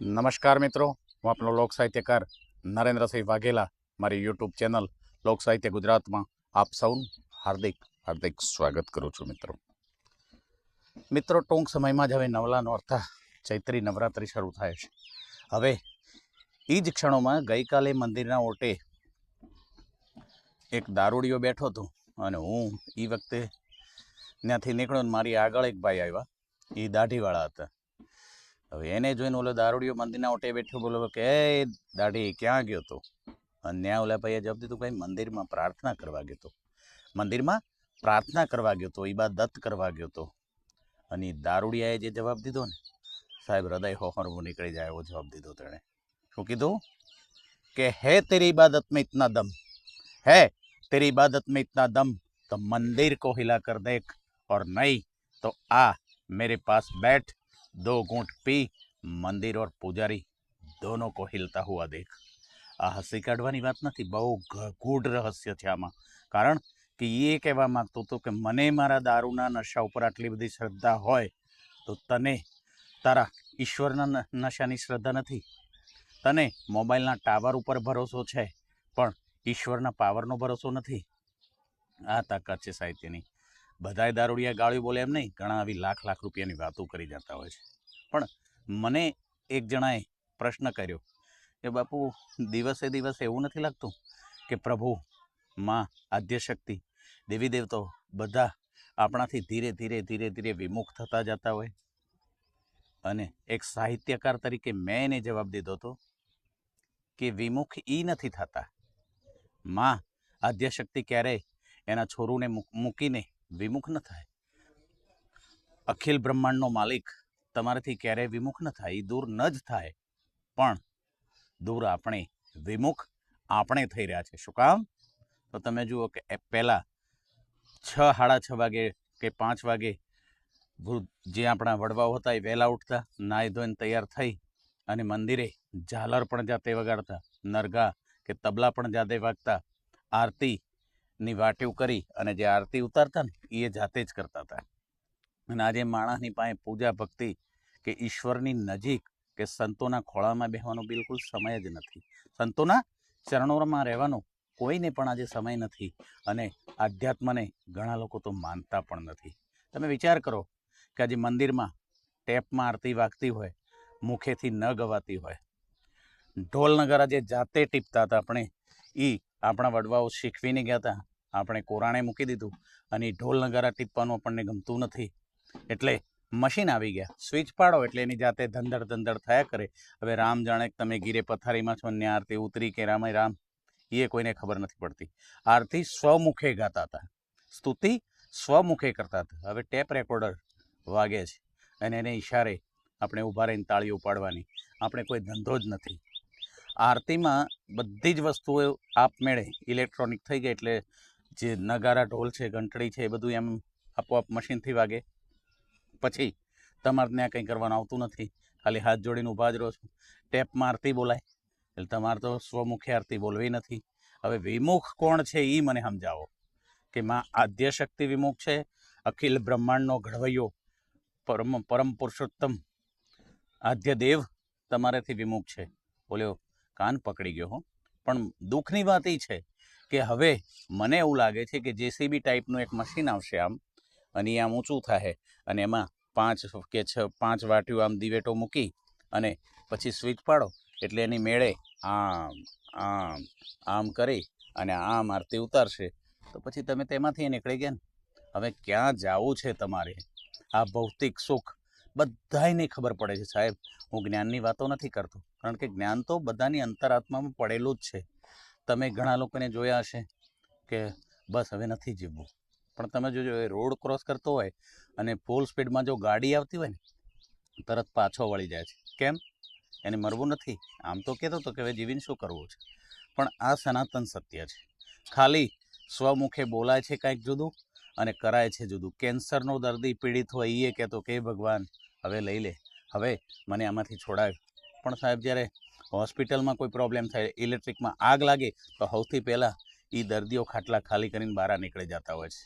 નમસ્કાર મિત્રો, હું આપનો લોક સાહિત્યકાર નરેન્દ્રસિંહ વાઘેલા. મારી યુટ્યુબ ચેનલ લોક સાહિત્ય ગુજરાતમાં આપ સૌનું હાર્દિક હાર્દિક સ્વાગત કરું છું મિત્રો. મિત્રો, ટૂંક સમયમાં જ હવે નવલાનો અર્થ, ચૈત્રી નવરાત્રિ શરૂ થાય છે. હવે એ જ ક્ષણોમાં ગઈકાલે મંદિરના ઓટે એક દારૂડીઓ બેઠો હતો અને હું એ વખતે ત્યાંથી નીકળ્યો ને મારી આગળ એક ભાઈ આવ્યા. એ દાઢીવાળા હતા. હવે એને જોઈને ઓલો દારૂડિયો મંદિરના ઓટે બેઠો બોલો કે એ દાઢી ક્યાં ગયો તો અને ત્યાં ઓલા ભાઈએ જવાબ દીધું ભાઈ મંદિરમાં પ્રાર્થના કરવા ગયો તો મંદિરમાં પ્રાર્થના કરવા ગયો તો ઈબાદત કરવા ગયો તો અને ઈ દારૂડિયાએ જે જવાબ દીધો ને સાહેબ હૃદય હોહરવું નીકળી જાય એવો જવાબ દીધો તેણે શું કીધું કે હે તેરી इबादत में इतना दम है तेरी इबादत में इतना दम तो मंदिर को हिला कर देख और नहीं तो आ मेरे पास बैठ दो घूंट पी મંદિર ઓર પૂજારી દોનો કો હિલતા હુઆ દેખ આ હસી કાઢવાની વાત નથી બહુ ગ- ગૂઢ રહસ્ય છે આમાં કારણ કે એ કહેવા માંગતો હતો કે મને મારા દારૂના નશા ઉપર આટલી બધી શ્રદ્ધા હોય તો તને તારા ઈશ્વરના ન- નશાની શ્રદ્ધા નથી તને મોબાઈલના ટાવર ઉપર ભરોસો છે પણ ઈશ્વરના પાવરનો ભરોસો નથી આ તાકાત છે સાહિત્યની બધાય દારૂડિયા ગાળ્યું બોલે એમ નહીં, ઘણા આવી લાખ લાખ રૂપિયાની વાતો કરી જતા હોય છે. પણ મને એક જણાએ પ્રશ્ન કર્યો કે, બાપુ, દિવસે દિવસે એવું નથી લાગતું કે પ્રભુ, માં, આદ્યશક્તિ દેવી દેવતો બધા આપણાથી ધીરે ધીરે ધીરે ધીરે વિમુખ થતા જતા હોય? અને એક સાહિત્યકાર તરીકે મેં એને જવાબ દીધો હતો કે, વિમુખ ઈ નથી થતા. માં, આદ્યશક્તિ ક્યારેય એના છોરુને મૂક- મૂકીને વિમુખ ન થાય. અખિલ બ્રહ્માંડનો માલિક તમારાથી ક્યારેય વિમુખ ન થાય દૂર ન જ થાય. પણ દૂર આપણે વિમુખ આપણે થઈ રહ્યા છે. શું કામ? તો તમે જુઓ કે પહેલાં છ, સાડા છ વાગે કે પાંચ વાગે જે આપણા વડવાઓ હતા એ વહેલા ઉઠતા, નાહી ધોઈને તૈયાર થઈ અને મંદિરે ઝાલર પણ જાતે વગાડતા, નરગા કે તબલા પણ જાતે વાગતા આરતીની વાટ્યું કરી અને જે આરતી ઉતારતા ને એ જાતે જ કરતા હતા. અને આજે માણસની પાસે પૂજા ભક્તિ કે ઈશ્વરની નજીક કે સંતોના ખોળામાં બેહવાનો બિલકુલ સમય જ નથી. સંતોના ચરણોમાં રહેવાનો કોઈને પણ આજે સમય નથી અને આધ્યાત્મને ઘણા લોકો તો માનતા પણ નથી. તમે વિચાર કરો કે આજે મંદિરમાં ટેપમાં આરતી વાગતી હોય, મુખેથી ન ગવાતી હોય. ઢોલ નગારા જે જાતે ટીપતા હતા. આપણે એ આપણા વડવાઓ શીખવીને ગયા હતા. આપણે કોરાણે મૂકી દીધું અને ઢોલ નગારા ટીપવાનું આપણને ગમતું નથી. એટલે મશીન આવી ગયા. સ્વિચ પાડો એટલે એની જાતે ધંધડ ધંધડ થયા કરે. હવે રામ જાણે તમે ગીરે પથારીમાં છો ને આરતી ઉતરી કે રામે રામ એ કોઈને ખબર નથી પડતી. આરતી સ્વમુખે ગાતા હતા. સ્તુતિ સ્વમુખે કરતા હતા. હવે ટેપ રેકોર્ડર વાગે છે અને એને ઈશારે આપણે ઊભા રહીને તાળીઓ પાડવાની આપણે કોઈ ધંધો જ નથી. આરતીમાં બધી જ વસ્તુઓ આપમેળે ઇલેક્ટ્રોનિક થઈ ગઈ એટલે જે નગારા ઢોલ છે, ઘંટડી છે, એ બધું એમ આપોઆપ મશીનથી વાગે. પછી તમારે ત્યાં કંઈ કરવાનું આવતું નથી. ખાલી હાથ જોડીને ઊભા જ રહો છો. ટેપમાં આરતી બોલાય. એટલે તમારે તો સ્વમુખી આરતી બોલવી નથી. હવે વિમુખ કોણ છે એ મને સમજાવો. કે માં આદ્ય શક્તિ વિમુખ છે, અખિલ બ્રહ્માંડનો ઘડવૈયો, પરમ પરમ પુરુષોત્તમ. આદ્ય દેવ તમારાથી વિમુખ છે. બોલ્યો, કાન પકડી ગયો હો. પણ દુઃખની વાત એ છે કે હવે મને એવું લાગે છે કે જેસીબી ટાઈપનું એક મશીન આવશે આમ, અને આમ ઊંચું થાય અને એમાં પાંચ કે છ, પાંચ વાટીઓ આમ દિવેટો મૂકી અને પછી સ્વિચ પાડો, એટલે એની મેળે આમ આમ આમ કરી અને આમ આરતી ઉતારશે, તો પછી તમે તેમાંથી નીકળી ગયા ને. હવે ક્યાં જવું છે તમારે? આ ભૌતિક સુખ બધાયને ખબર પડે છે સાહેબ. હું જ્ઞાનની વાતો નથી કરતો, કારણ કે જ્ઞાન તો બધાની અંતરાત્મામાં પડેલું જ છે. તમે ઘણા લોકોને જોયા હશે કે બસ હવે નથી જીવવું. પણ તમે જોજો, એ રોડ ક્રોસ કરતો હોય અને ફૂલ સ્પીડમાં જો ગાડી આવતી હોય ને, તરત પાછો વળી જાય છે. કેમ? એને મરવું નથી. આમ તો કહેતો હતો કે હવે જીવીને શું કરવું છે? પણ આ સનાતન સત્ય છે. ખાલી સ્વમુખે બોલાય છે કાંઈક જુદું અને કરાય છે જુદું. કેન્સરનો દર્દી પીડિત હોય એ કહેતો કે ભગવાન, હવે લઈ લે. હવે મને આમાંથી છોડાવ પણ સાહેબ, જ્યારે હોસ્પિટલમાં કોઈ પ્રોબ્લેમ થાય, ઇલેક્ટ્રિકમાં આગ લાગે, તો સૌથી પહેલાં એ દર્દીઓ ખાટલા ખાલી કરીને બહાર નીકળી જતા હોય છે.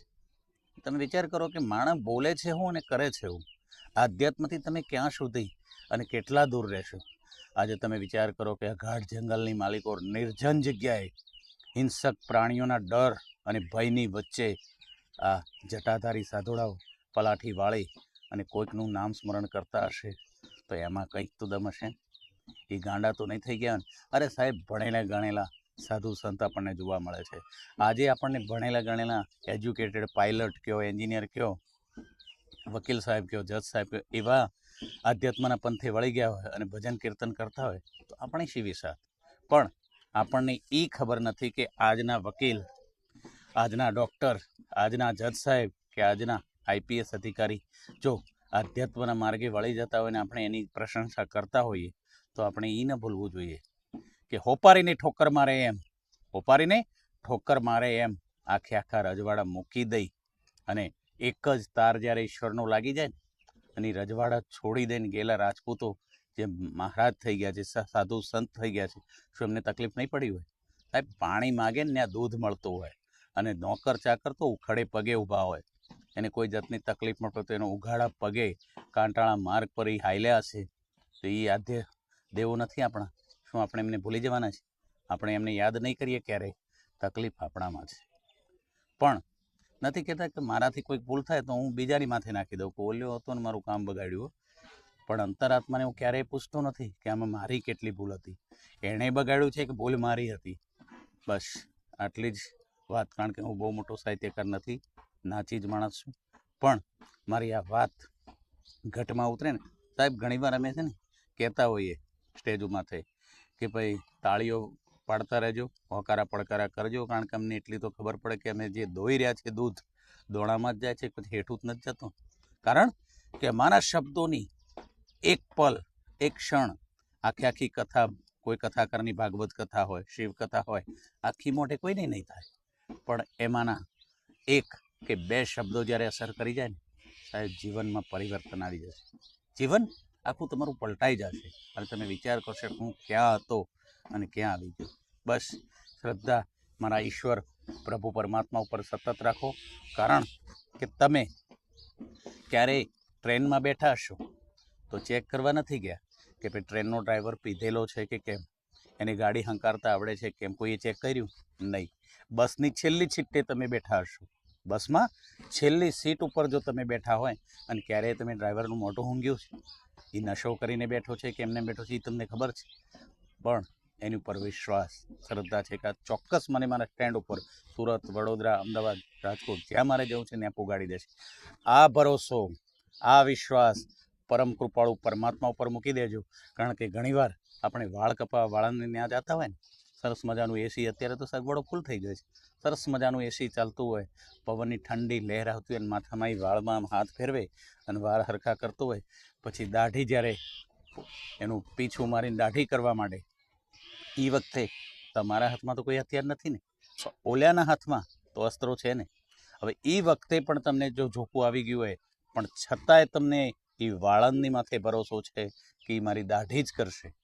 તમે વિચાર કરો કે માણસ બોલે છે હું અને કરે છે હું. આધ્યાત્મથી તમે ક્યાં સુધી અને કેટલા દૂર રહેશો? આજે તમે વિચાર કરો કે ગાઢ જંગલની માલિકો નિર્જન જગ્યાએ હિંસક પ્રાણીઓના ડર અને ભયની વચ્ચે આ જટાધારી સાધોડાઓ, પલાઠી વાળી અને કોઈકનું નામ સ્મરણ કરતા હશે, તો એમાં કંઈક તો દમ હશે. એ ગાંડા તો નહીં થઈ ગયા અરે સાહેબ, ભણેલા ગણેલા સાધુ સંત આપણને જોવા મળે છે. આજે આપણને ભણેલા ગણેલા એજ્યુકેટેડ પાયલટ કયો એન્જિનિયર કયો, વકીલ સાહેબ કયો, જજ સાહેબ કયો, એવા આધ્યાત્મના પંથે વળી ગયા હોય અને ભજન કીર્તન કરતા હોય, તો આપણે શી વિસાત પણ આપણને એ ખબર નથી કે આજના વકીલ, આજના ડૉક્ટર આજના જજ સાહેબ કે આજના આઈપીએસ અધિકારી જો આધ્યાત્મના માર્ગે વળી જતા હોય ને આપણે એની પ્રશંસા કરતા હોઈએ તો આપણે એ ન ભૂલવું જોઈએ કે હોપારીને ઠોકર મારે એમ. હોપારીને ઠોકર મારે એમ. આખે આખા રજવાડા મૂકી દઈ અને એક જ તાર જ્યારે ઈશ્વરનો લાગી જાય અને રજવાડા છોડી દઈને ગયેલા રાજપૂતો જે મહારાજ થઈ ગયા છે સાધુ સંત થઈ ગયા છે, શું એમને તકલીફ નહીં પડી હોય? સાહેબ, પાણી માગે ને ત્યાં દૂધ મળતું હોય અને નોકર ચાકર તો ઉખડે પગે ઊભા હોય. એને કોઈ જાતની તકલીફ મળતો તો એનો ઉઘાડા પગે કાંટાળા માર્ગ પર એ હાલ્યા હશે. તો એ આદ્ય દેવો નથી આપણા. શું આપણે એમને ભૂલી જવાના છે? આપણે એમને યાદ નહીં કરીએ ક્યારેય. તકલીફ આપણામાં છે. પણ નથી કહેતા કે મારાથી કોઈક ભૂલ થાય તો હું બીજાની માથે નાખી દઉં કે ઓલ્યો હતો ને મારું કામ બગાડ્યું પણ અંતરાત્માને હું ક્યારેય પૂછતો નથી કે આમાં મારી કેટલી ભૂલ હતી. એણે બગાડ્યું છે કે ભૂલ મારી હતી? બસ, આટલી જ વાત. કારણ કે હું બહુ મોટો સાહિત્યકાર નથી, નાચી જ માણસ છું. પણ મારી આ વાત ઘટમાં ઉતરે ને, સાહેબ ઘણીવાર અમે છે ને કહેતા હોઈએ સ્ટેજ થઈ. કે ભાઈ તાળીઓ પાડતા રહેજો, હોકારા પડકારા કરજો, કારણ કે અમને એટલી તો ખબર પડે કે અમે જે દોઈ રહ્યા છે દૂધ, દોણામાં જ જાય છે, પછી હેઠું જ નથી જતું. કારણ કે મારા શબ્દોની એક પલ, એક ક્ષણ, આખી આખી કથા, કોઈ કથાકારની ભાગવત કથા હોય, શિવ કથા હોય, આખી મોઢે કોઈને નહીં થાય. પણ એમાંના એક કે બે શબ્દો જ્યારે અસર કરી જાય ને, સાહેબ, જીવનમાં પરિવર્તન આવી જશે. જીવન આખું તમારું પલટાઈ જશે. અને તમે વિચાર કરશો કે હું ક્યાં હતો અને ક્યાં આવી ગયો. બસ, શ્રદ્ધા મારા ઈશ્વર, પ્રભુ પરમાત્મા ઉપર સતત રાખો. કારણ કે તમે ક્યારેય ટ્રેનમાં બેઠા હશો તો ચેક કરવા નથી ગયા કે ભાઈ ટ્રેનનો ડ્રાઈવર પીધેલો છે કે કેમ? એની ગાડી હંકારતા આવડે છે કેમ? કોઈએ ચેક કર્યું? નહીં. બસની છેલ્લી સીટે તમે બેઠા હશો. બસમાં છેલ્લી સીટ ઉપર જો તમે બેઠા હોય અને ક્યારેય તમે ડ્રાઈવરનું મોટું ઊંઘ્યું છે એ નશો કરીને બેઠો છે કે એમને બેઠો છે એ તમને ખબર છે? પણ એની ઉપર વિશ્વાસ, શ્રદ્ધા છે કે ચોક્કસ મને મારા સ્ટેન્ડ ઉપર સુરત, વડોદરા, અમદાવાદ, રાજકોટ જ્યાં મારે જવું છે ત્યાં પુગાડી દેશે. આ ભરોસો, આ વિશ્વાસ પરમ કૃપાળુ પરમાત્મા ઉપર મૂકી દેજો. કારણ કે ઘણીવાર આપણે વાળ કપાવા વાળાને ત્યાં જતા હોય ને, સરસ મજાનું એસી અત્યારે તો સગવડો ફૂલ થઈ ગયો છે. સરસ મજાનું એસી ચાલતું હોય પવનની ઠંડી લહેર આવતી હોય અને માથામાં એ વાળમાં હાથ ફેરવે અને વાળ હરખા કરતો હોય પછી દાઢી જ્યારે એનું પીછું મારીને દાઢી કરવા માંડે એ વખતે તમારા હાથમાં તો કોઈ હથિયાર નથી ને? ઓલ્યાના હાથમાં તો અસ્ત્રો છે ને? હવે એ વખતે પણ તમને જો ઝોકું આવી ગયું હોય પણ છતાંય તમને એ વાળંદની માથે ભરોસો છે કે એ મારી દાઢી જ કરશે?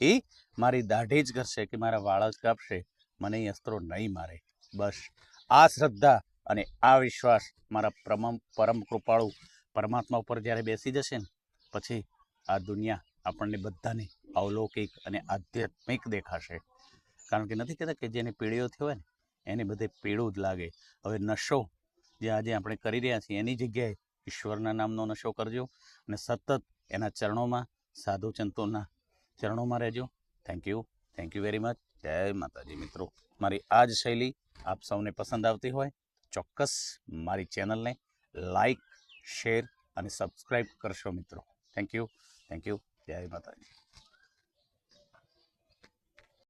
એ મારી દાઢી જ કરશે કે મારા વાળ જ કાપશે? મને એ અસ્ત્રો નહીં મારે. બસ. આ શ્રદ્ધા અને આ વિશ્વાસ મારા પરમ પરમ કૃપાળુ પરમાત્મા ઉપર જ્યારે બેસી જશે ને, પછી આ દુનિયા આપણને બધાને અવલૌકિક અને આધ્યાત્મિક દેખાશે. કારણ કે નથી કહેતા કે જેને પીળીઓ થયો ને, એને બધે પીળું જ લાગે. હવે નશો જે આજે આપણે કરી રહ્યા છીએ, એની જગ્યાએ ઈશ્વરના નામનો નશો કરજો અને સતત એના ચરણોમાં, સાધુ સંતોના ચરણોમાં રહેજો. Thank you thank you very much જય માતાજી મિત્રો. મારી આ જ શૈલી આપ સૌને પસંદ આવતી હોય, ચોક્કસ મારી ચેનલને લાઈક, શેર અને સબસ્ક્રાઈબ કરશો મિત્રો. થેન્ક યુ થેન્ક યુ જય માતાજી.